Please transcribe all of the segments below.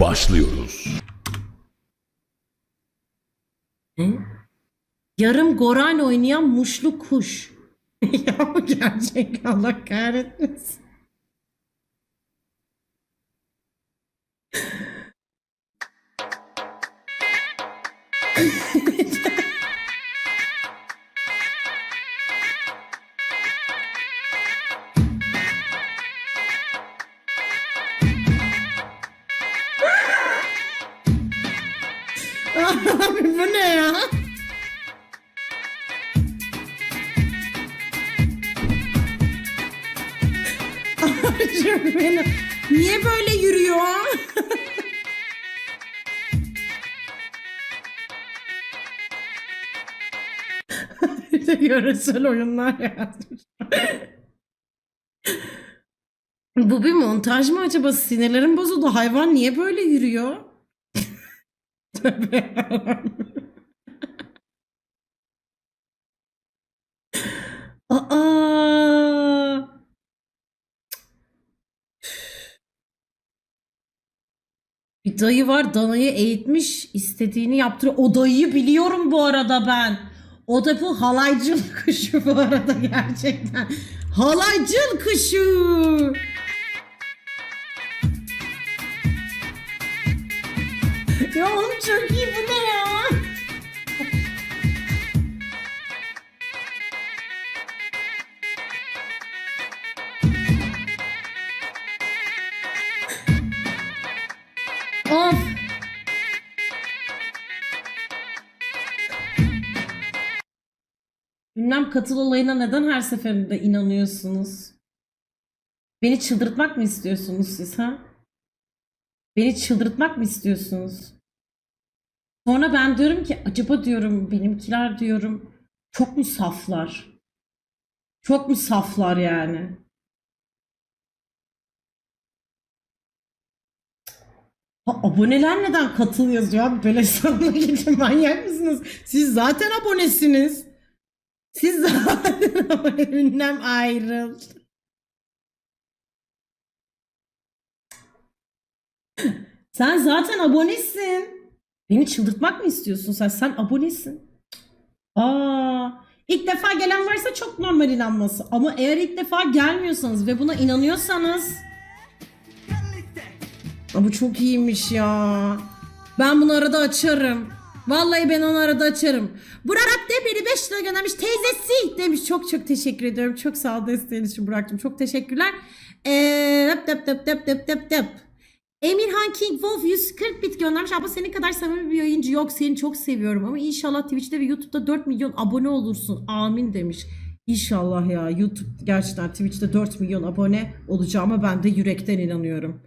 Başlıyoruz. Ne? Yarım Goran oynayan muşlu kuş. ya bu gerçek Allah kahretmesin. Niye böyle yürüyor? Yöresel oyunlar yazmış. Bu bir montaj mı acaba? Sinirlerim bozuldu. Hayvan niye böyle yürüyor? Tövbe. Aa! Bir dayı var danayı eğitmiş istediğini yaptırıyor. O dayıyı biliyorum bu arada ben. O da bu halaycıl kuşu bu arada gerçekten. Halaycıl kuşu. Ya oğlum çok iyi bu ne ya? Bilmem katıl olayına neden her seferinde inanıyorsunuz? Beni çıldırtmak mı istiyorsunuz siz ha? Beni çıldırtmak mı istiyorsunuz? Sonra ben diyorum ki acaba diyorum benimkiler diyorum çok mu saflar? Çok mu saflar yani? Ha, aboneler neden katıl yazıyor abi? Böyle sanmak için manyak mısınız? Siz zaten abonesiniz. Siz zaten abone. Ünlem ayrıl. Sen zaten abonesin. Beni çıldırtmak mı istiyorsun sen? Sen abonesin. Aa, ilk defa gelen varsa çok normal inanması. Ama eğer ilk defa gelmiyorsanız ve buna inanıyorsanız... Aa, bu çok iyiymiş ya. Ben bunu arada açarım. Vallahi ben onu arada açarım. Burak de beni 5 lira göndermiş. Teyzesi demiş. Çok çok teşekkür ediyorum. Çok sağ ol desteğin için Burak'cığım. Çok teşekkürler. Ee, döp döp döp döp döp döp döp. Emirhan King Wolf 140 bit göndermiş. Abla senin kadar samimi bir yayıncı yok. Seni çok seviyorum ama inşallah Twitch'te ve YouTube'da 4 milyon abone olursun. Amin demiş. İnşallah ya. YouTube gerçekten Twitch'te 4 milyon abone olacağıma ben de yürekten inanıyorum.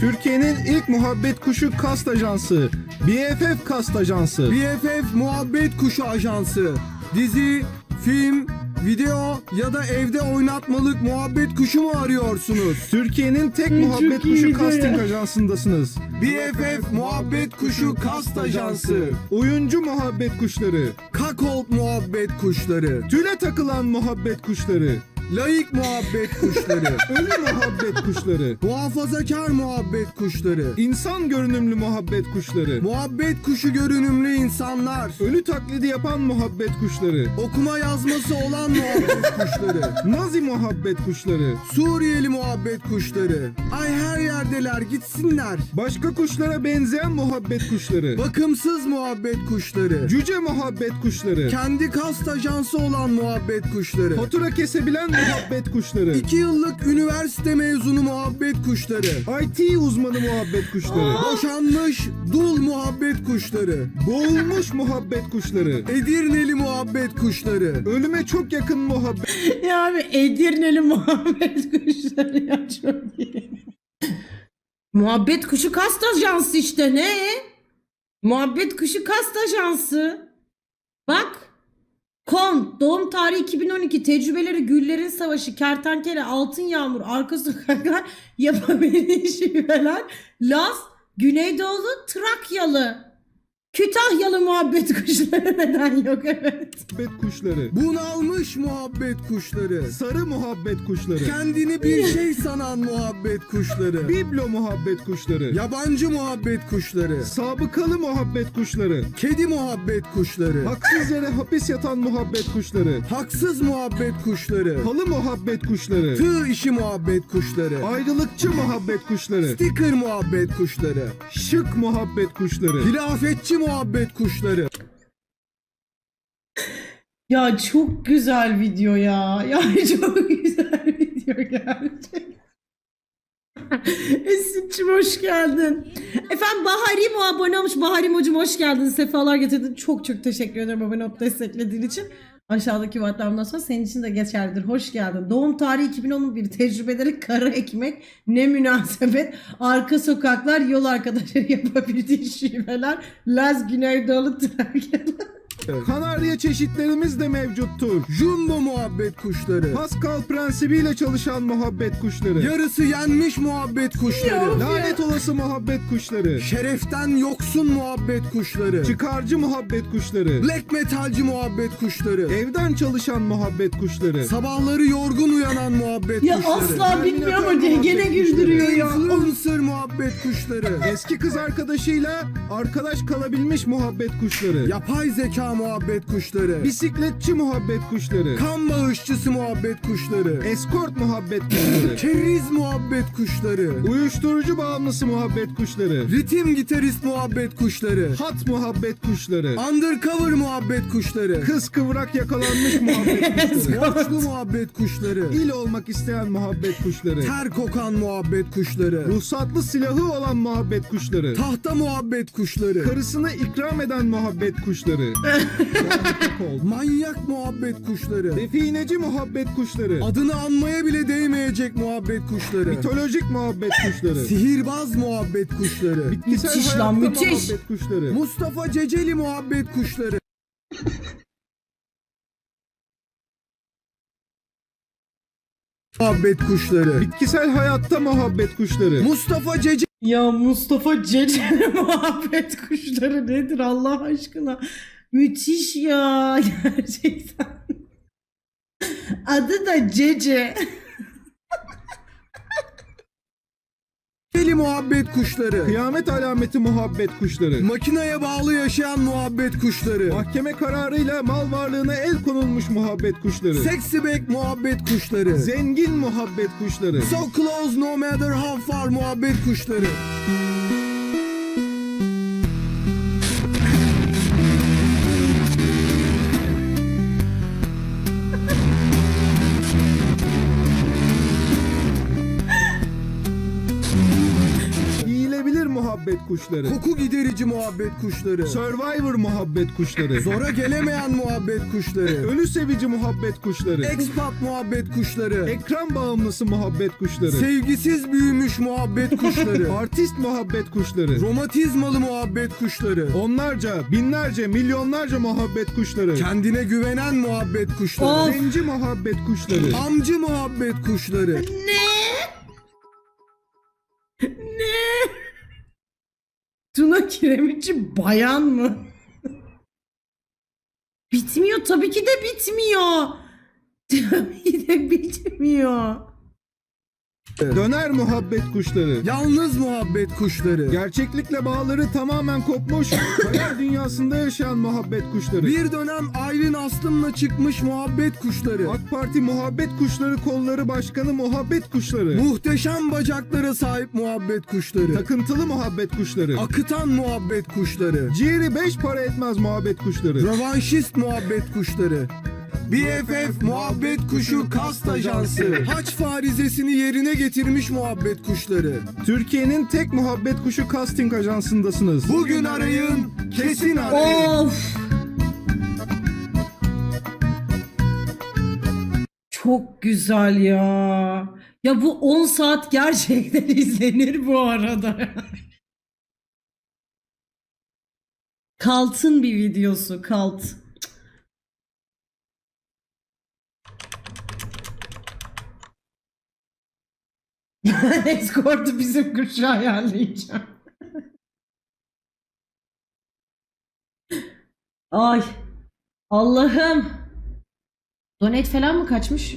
Türkiye'nin ilk muhabbet kuşu kast ajansı BFF Kast Ajansı. BFF Muhabbet Kuşu Ajansı. Dizi, film, video ya da evde oynatmalık muhabbet kuşu mu arıyorsunuz? Türkiye'nin tek muhabbet kuşu casting ajansındasınız. BFF Muhabbet Kuşu Kast Ajansı. Oyuncu muhabbet kuşları, Kakolt Muhabbet Kuşları. tüle takılan muhabbet kuşları, Layık Muhabbet Kuşları. ölü muhabbet kuşları, Muhafazakar Muhabbet Kuşları. insan görünümlü muhabbet kuşları, Muhabbet kuşu görünümlü insanlar. ölü taklidi yapan muhabbet kuşları, Okuma yazması olan muhabbet kuşları. nazi muhabbet kuşları, Suriyeli muhabbet kuşları. Ay her yerdeler gitsinler. başka kuşlara benzeyen muhabbet kuşları, Bakımsız muhabbet kuşları. cüce muhabbet kuşları, Kendi kast ajansı olan muhabbet kuşları. fatura kesebilen muhabbet kuşları, İki yıllık üniversite mezunu muhabbet kuşları. IT uzmanı muhabbet kuşları, Boşanmış dul muhabbet kuşları. boğulmuş muhabbet kuşları, Edirneli muhabbet kuşları. ölüme çok yakın muhabbet Ya abi Edirneli muhabbet kuşları ya çok iyi. muhabbet kuşu kast ajansı işte ne? Muhabbet kuşu kast ajansı. Bak. Kon, doğum tarihi 2012, tecrübeleri Güllerin Savaşı, Kertenkele, Altın Yağmur, Arka Sokaklar, yapabildiği şiveler, Laz, Güneydoğulu, Trakyalı. Kütahyalı muhabbet kuşları neden yok evet. muhabbet kuşları. Bunalmış muhabbet kuşları. Sarı muhabbet kuşları. Kendini bir şey sanan muhabbet kuşları. Biblo muhabbet kuşları. Yabancı muhabbet kuşları. Sabıkalı muhabbet kuşları. Kedi muhabbet kuşları. Haksız yere hapis yatan muhabbet kuşları. Haksız muhabbet kuşları. Halı muhabbet kuşları. Tığ işi muhabbet kuşları. Ayrılıkçı muhabbet kuşları. Sticker muhabbet kuşları. Şık muhabbet kuşları. Hilafetçi muhabbet kuşları. Ya çok güzel video ya. Ya çok güzel video gerçekten. Esin'cim hoş geldin. Efendim Bahari mu abone olmuş. Bahari hocam hoş geldin. Sefalar getirdin. Çok çok teşekkür ederim abone olup desteklediğin için. Aşağıdaki sonra senin için de geçerlidir. Hoş geldin. Doğum tarihi 2011 tecrübeleri kara ekmek ne münasebet. Arka sokaklar yol arkadaşları yapabildiği şiveler. Laz Güneydoğu Trakya. Kanarya çeşitlerimiz de mevcuttur. Jumbo muhabbet kuşları. Pascal prensibiyle çalışan muhabbet kuşları. Yarısı yenmiş muhabbet kuşları. Ya. Lanet olası muhabbet kuşları. Şereften yoksun muhabbet kuşları. Çıkarcı muhabbet kuşları. Black metalci muhabbet kuşları. Evden çalışan muhabbet kuşları. Sabahları yorgun uyanan muhabbet Ya kuşları. asla bilmiyorum ama gene güldürüyor ya. Influencer muhabbet kuşları. Eski kız arkadaşıyla arkadaş kalabilmiş muhabbet kuşları. Yapay zeka muhabbet kuşları. Bisikletçi muhabbet kuşları. Kan bağışçısı muhabbet kuşları. Eskort muhabbet kuşları. Keriz muhabbet kuşları. Uyuşturucu bağımlısı muhabbet kuşları. Ritim gitarist muhabbet kuşları. Hat muhabbet kuşları. Undercover muhabbet kuşları. Kız kıvrak yakalanmış muhabbet kuşları. Borçlu muhabbet kuşları. İl olmak isteyen muhabbet kuşları. Ter kokan muhabbet kuşları. Ruhsatlı silahı olan muhabbet kuşları. Tahta muhabbet kuşları. Karısına ikram eden muhabbet kuşları. Kol. Manyak muhabbet kuşları. Defineci muhabbet kuşları. Adını anmaya bile değmeyecek muhabbet kuşları. Mitolojik muhabbet kuşları. Sihirbaz muhabbet kuşları. Bitkisel Müthiş lan, müthiş. muhabbet kuşları. Mustafa Ceceli muhabbet kuşları. muhabbet kuşları. Bitkisel hayatta muhabbet kuşları. Mustafa Ceceli Ya Mustafa Cece muhabbet kuşları nedir Allah aşkına? Müthiş ya gerçekten. Adı da Cece. muhabbet kuşları. Kıyamet alameti muhabbet kuşları. Makineye bağlı yaşayan muhabbet kuşları. Mahkeme kararıyla mal varlığına el konulmuş muhabbet kuşları. Sexy back muhabbet kuşları. Zengin muhabbet kuşları. So close no matter how far muhabbet kuşları. Muhabbet kuşları. Koku giderici muhabbet kuşları. Survivor muhabbet kuşları. Zora gelemeyen muhabbet kuşları. Ölü sevici muhabbet kuşları. Expat muhabbet kuşları. Ekran bağımlısı muhabbet kuşları. Sevgisiz büyümüş muhabbet kuşları. Artist muhabbet kuşları. Romatizmalı muhabbet kuşları. Onlarca, binlerce, milyonlarca muhabbet kuşları. Kendine güvenen muhabbet kuşları. Of. Zenci muhabbet kuşları. Amcı muhabbet kuşları. Ne? Tuna Kiremitçi bayan mı? bitmiyor tabii ki de bitmiyor. Tabii ki de bitmiyor. Döner muhabbet kuşları. Yalnız muhabbet kuşları. Gerçeklikle bağları tamamen kopmuş, hayal dünyasında yaşayan muhabbet kuşları. Bir dönem Aylin Aslım'la çıkmış muhabbet kuşları. AK Parti Muhabbet Kuşları Kolları Başkanı Muhabbet Kuşları. Muhteşem bacaklara sahip muhabbet kuşları. Takıntılı muhabbet kuşları. Akıtan muhabbet kuşları. Ciğeri beş para etmez muhabbet kuşları. Rövanşist muhabbet kuşları. BFF muhabbet kuşu kast ajansı. Haç farizesini yerine getirmiş muhabbet kuşları. Türkiye'nin tek muhabbet kuşu casting ajansındasınız. Bugün arayın, kesin arayın. Of. Çok güzel ya. Ya bu 10 saat gerçekten izlenir bu arada. Kalt'ın bir videosu Kalt. Escort'u bizim kuşa ayarlayacağım. Ay. Allah'ım. Donet falan mı kaçmış?